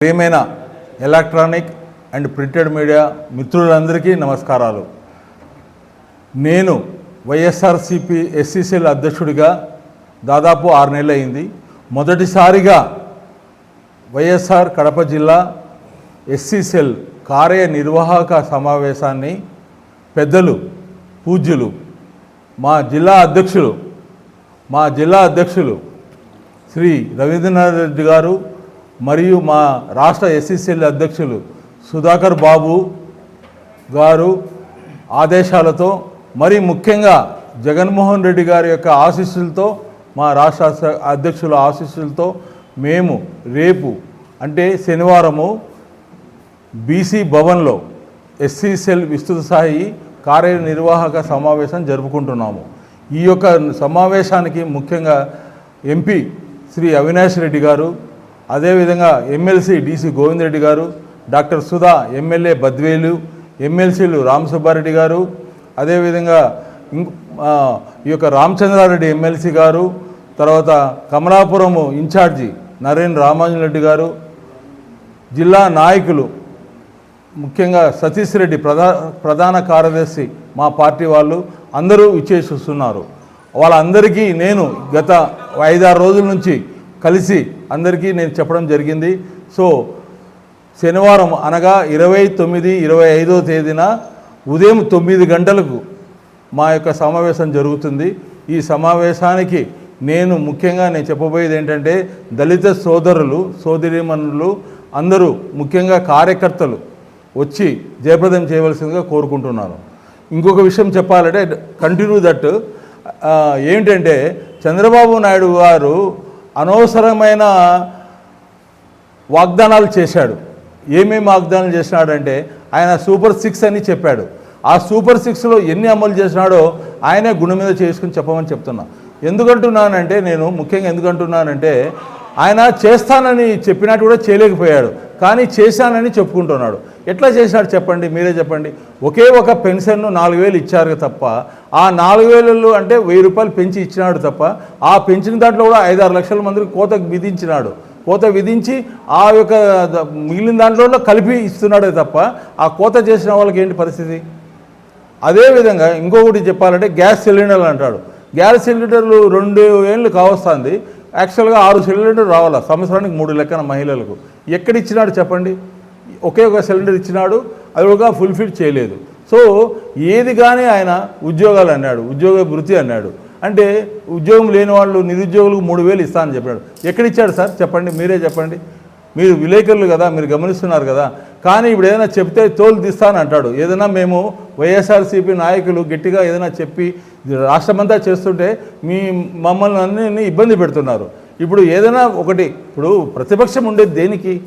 ప్రియమైన electronic and printed media మిత్రులందరికీ నమస్కారాలు. నేను వైఎస్ఆర్సిపి ఎస్సీసీల అధ్యక్షుడిగా దాదాపు ఆరు నెలలు అయింది మొదటిసారిగా వైఎస్ఆర్ కడప జిల్లా ఎస్సీసీఎల్ కార్యనిర్వాహక సమావేశాన్ని పెద్దలు పూజ్యులు మా జిల్లా అధ్యక్షులు మా జిల్లా అధ్యక్షులు శ్రీ రవీంద్రనాథ్ రెడ్డి గారు మరియు మా రాష్ట్ర ఎస్సీసీఎల్ అధ్యక్షులు సుధాకర్ బాబు గారు ఆదేశాలతో మరి ముఖ్యంగా జగన్మోహన్ రెడ్డి గారి యొక్క ఆశీస్సులతో మా రాష్ట్ర అధ్యక్షుల ఆశీస్సులతో మేము రేపు అంటే శనివారము బీసీ భవన్లో ఎస్సీ సెల్ విస్తృత స్థాయి కార్యనిర్వాహక సమావేశం జరుపుకుంటున్నాము. ఈ యొక్క సమావేశానికి ముఖ్యంగా ఎంపీ శ్రీ అవినాష్ రెడ్డి గారు అదేవిధంగా ఎమ్మెల్సీ డీసీ గోవింద్ రెడ్డి గారు డాక్టర్ సుధా ఎమ్మెల్యే బద్వేలు ఎమ్మెల్సీలు రామ్ సుబ్బారెడ్డి గారు అదేవిధంగా ఈ యొక్క రామచంద్రారెడ్డి ఎమ్మెల్సీ గారు తర్వాత కమలాపురము ఇన్ఛార్జి నరేన్ రామాంజన్ రెడ్డి గారు జిల్లా నాయకులు ముఖ్యంగా సతీష్ రెడ్డి ప్రధా ప్రధాన కార్యదర్శి మా పార్టీ వాళ్ళు అందరూ ఇచ్చేసి వస్తున్నారు వాళ్ళందరికీ నేను గత ఐదారు రోజుల నుంచి కలిసి అందరికీ నేను చెప్పడం జరిగింది. సో శనివారం అనగా ఇరవై తొమ్మిది ఇరవై ఐదో తేదీన ఉదయం తొమ్మిది గంటలకు మా యొక్క సమావేశం జరుగుతుంది. ఈ సమావేశానికి నేను ముఖ్యంగా నేను చెప్పబోయేది ఏంటంటే దళిత సోదరులు సోదరిమనులు అందరూ ముఖ్యంగా కార్యకర్తలు వచ్చి జయప్రదం చేయవలసిందిగా కోరుకుంటున్నాను. ఇంకొక విషయం చెప్పాలంటే కంటిన్యూ దట్ ఏంటంటే చంద్రబాబు నాయుడు గారు అనవసరమైన వాగ్దానాలు చేశాడు. ఏమేమి వాగ్దానాలు చేసినాడంటే ఆయన సూపర్ సిక్స్ అని చెప్పాడు. ఆ సూపర్ సిక్స్లో ఎన్ని అమలు చేసినాడో ఆయనే గుణం మీద చేసుకుని చెప్పమని చెప్తున్నా. ఎందుకంటున్నానంటే నేను ముఖ్యంగా ఎందుకంటున్నానంటే ఆయన చేస్తానని చెప్పినట్టు కూడా చేయలేకపోయాడు. కానీ చేశానని చెప్పుకుంటున్నాడు. ఎట్లా చేశాడు చెప్పండి? మీరే చెప్పండి. ఒకే ఒక పెన్షన్ను నాలుగు వేలు ఇచ్చారు తప్ప ఆ నాలుగు వేలలో అంటే వెయ్యి రూపాయలు పెంచి ఇచ్చినాడు తప్ప ఆ పెంచిన దాంట్లో కూడా ఐదారు లక్షల మందికి కోత విధించినాడు. కోత విధించి ఆ యొక్క మిగిలిన దాంట్లో కలిపి ఇస్తున్నాడే తప్ప ఆ కోత చేసిన వాళ్ళకి ఏంటి పరిస్థితి? అదేవిధంగా ఇంకొకటి చెప్పాలంటే గ్యాస్ సిలిండర్లు అంటాడు. గ్యాస్ సిలిండర్లు రెండు ఏళ్ళు కావస్తుంది. యాక్చువల్గా ఆరు సిలిండర్ రావాలా? సంవత్సరానికి మూడు లెక్కన మహిళలకు. ఎక్కడ ఇచ్చినాడు చెప్పండి? ఒకే ఒక సిలిండర్ ఇచ్చినాడు అది కూడా ఫుల్ఫిల్ చేయలేదు. సో ఏది కానీ ఆయన ఉద్యోగాలు అన్నాడు ఉద్యోగ వృత్తి అన్నాడు. అంటే ఉద్యోగం లేని వాళ్ళు నిరుద్యోగులకు మూడు వేలు ఇస్తానని చెప్పాడు ఎక్కడిచ్చాడు సార్? చెప్పండి మీరే చెప్పండి. మీరు విలేకరులు కదా మీరు గమనిస్తున్నారు కదా. కానీ ఇప్పుడు ఏదైనా చెప్తే తోలు తీస్తాను అంటాడు. ఏదైనా మేము వైఎస్ఆర్సీపీ నాయకులు గట్టిగా ఏదైనా చెప్పి రాష్ట్రమంతా చేస్తుంటే మీ మమ్మల్ని అన్ని ఇబ్బంది పెడుతున్నారు. ఇప్పుడు ఏదైనా ఒకటి ఇప్పుడు ప్రతిపక్షం ఉండేది దేనికి?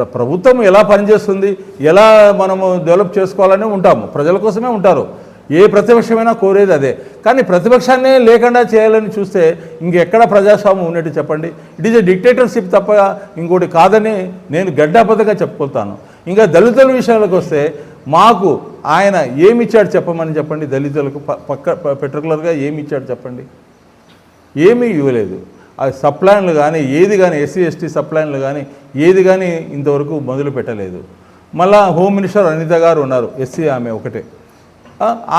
ప్రభుత్వం ఎలా పనిచేస్తుంది ఎలా మనము డెవలప్ చేసుకోవాలని ఉంటాము ప్రజల కోసమే ఉంటారు. ఏ ప్రతిపక్షమైనా కోరేది అదే. కానీ ప్రతిపక్షాన్నే లేకుండా చేయాలని చూస్తే ఇంకెక్కడ ప్రజాస్వామ్యం ఉన్నట్టు చెప్పండి? ఇట్ ఈజ్ ఎ డిక్టేటర్షిప్ తప్ప ఇంకోటి కాదని నేను గడ్డాపదగా చెప్పుకుంటాను ఇంకా దళితుల విషయాలకు వస్తే మాకు ఆయన ఏమి ఇచ్చాడు చెప్పమని చెప్పండి? దళితులకు ప- పక్క పర్టికులర్గా ఏమి ఇచ్చాడు చెప్పండి? ఏమీ ఇవ్వలేదు. ఆ సప్లైన్లు కానీ ఏది కానీ ఎస్సీ ఎస్టీ సప్లైన్లు కానీ ఏది కానీ ఇంతవరకు మొదలు పెట్టలేదు. మళ్ళా హోమ్ మినిస్టర్ అనిత గారు ఉన్నారు ఎస్సీ ఆమె ఒకటే.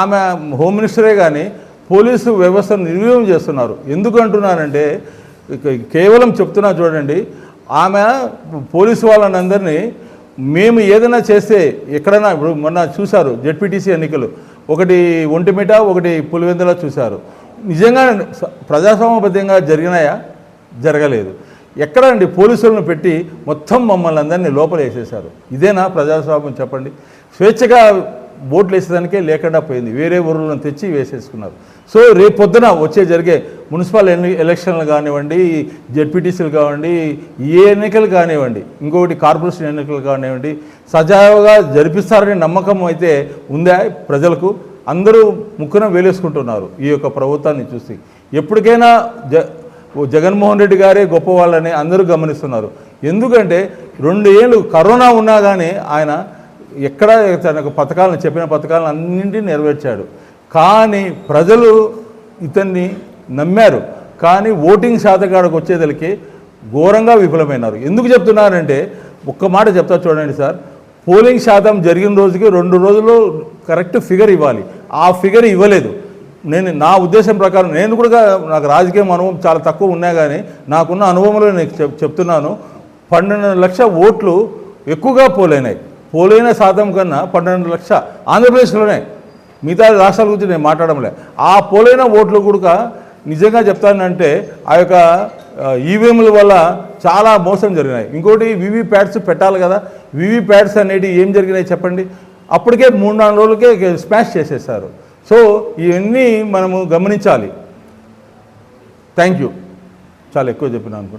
ఆమె హోమ్ మినిస్టరే కానీ పోలీసు వ్యవస్థను నిర్వీర్యం చేస్తున్నారు. ఎందుకు అంటున్నానంటే కేవలం చెప్తున్నా చూడండి ఆమె పోలీసు వాళ్ళని మేము ఏదైనా చేస్తే ఎక్కడైనా ఇప్పుడు మొన్న చూశారు జెడ్పీటీసీ ఎన్నికలు. ఒకటి ఒంటిమిట ఒకటి పులివెందుల చూశారు. నిజంగా స- ప్రజాస్వామ్యబద్ధంగా జరిగినాయా? జరగలేదు. ఎక్కడండి పోలీసులను పెట్టి మొత్తం మమ్మల్ని అందరినీ లోపల వేసేశారు? ఇదేనా ప్రజాస్వామ్యం చెప్పండి? స్వేచ్ఛగా ఓట్లు వేసేదానికే లేకుండా పోయింది. వేరే ఊర్లను తెచ్చి వేసేసుకున్నారు. సో రేపు పొద్దున వచ్చే జరిగే మున్సిపల్ ఎన్ని ఎలక్షన్లు కానివ్వండి జెడ్పీటీసీలు కానివ్వండి ఏ ఎన్నికలు కానివ్వండి ఇంకొకటి కార్పొరేషన్ ఎన్నికలు కానివ్వండి సజావుగా జరిపిస్తారనే నమ్మకం అయితే ఉందా ప్రజలకు? అందరూ ముక్కున వేలేసుకుంటున్నారు ఈ యొక్క ప్రభుత్వాన్ని చూసి. ఎప్పటికైనా జ జగన్మోహన్ రెడ్డి గారే గొప్ప వాళ్ళని అందరూ గమనిస్తున్నారు. ఎందుకంటే రెండు ఏళ్ళు కరోనా ఉన్నా కానీ ఆయన ఎక్కడ తనకు పథకాలను చెప్పిన పథకాలను అన్నింటినీ నెరవేర్చాడు. కానీ ప్రజలు ఇతన్ని నమ్మారు. కానీ ఓటింగ్ శాతకాడకు వచ్చేదలికి ఘోరంగా విఫలమైనారు. ఎందుకు చెప్తున్నారంటే ఒక్క మాట చెప్తా చూడండి సార్. పోలింగ్ శాతం జరిగిన రోజుకి రెండు రోజులు కరెక్ట్ ఫిగర్ ఇవ్వాలి. ఆ ఫిగర్ ఇవ్వలేదు. నేను నా ఉద్దేశం ప్రకారం నేను కూడా నాకు రాజకీయం అనుభవం చాలా తక్కువ ఉన్నా కానీ నాకున్న అనుభవంలో నేను చెప్ చెప్తున్నాను. పన్నెండు లక్ష ఓట్లు ఎక్కువగా పోలైనాయి. పోలైన శాతం కన్నా పన్నెండు లక్ష ఆంధ్రప్రదేశ్లోనే. మిగతా రాష్ట్రాల గురించి నేను మాట్లాడడంలే. ఆ పోలైన ఓట్లు కూడా నిజంగా చెప్తానంటే ఆ యొక్క ఈవీఎంల వల్ల చాలా మోసం జరిగినాయి. ఇంకోటి వివి ప్యాడ్స్ పెట్టాలి కదా. వివి ప్యాడ్స్ అనేవి ఏం జరిగినాయి చెప్పండి? అప్పటికే మూడు నాలుగు రోజులకే స్మాష్ చేసేసారు సో ఇవన్నీ మనము గమనించాలి. Thank you. చాలా ఎక్కువ చెప్పినా అనుకుంటున్నాను